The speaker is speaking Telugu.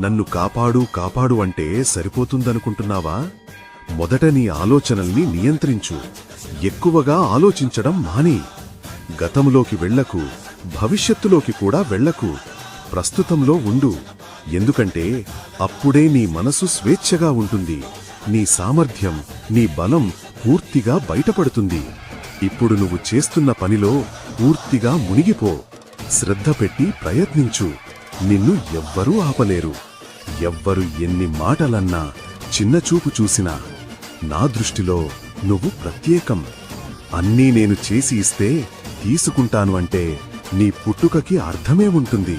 నన్ను కాపాడు కాపాడు అంటే సరిపోతుందనుకుంటున్నావా? మొదట నీ ఆలోచనల్ని నియంత్రించు. ఎక్కువగా ఆలోచించడం మాని. గతంలోకి వెళ్ళకు భవిష్యత్తులోకి కూడా వెళ్ళకు. ప్రస్తుతంలో ఉండు. ఎందుకంటే అప్పుడే నీ మనసు స్వేచ్ఛగా ఉంటుంది. నీ సామర్థ్యం నీ బలం పూర్తిగా బయటపడుతుంది. ఇప్పుడు నువ్వు చేస్తున్న పనిలో పూర్తిగా మునిగిపో. శ్రద్ధ పెట్టి ప్రయత్నించు. నిన్ను ఎవ్వరూ ఆపలేరు. ఎవ్వరు ఎన్ని మాటలన్నా చిన్నచూపు చూసినా నా దృష్టిలో నువ్వు ప్రత్యేకం. అన్నీ నేను చేసి ఇస్తే తీసుకుంటాను అంటే నీ పుట్టుకకి అర్థమే ఉంటుంది.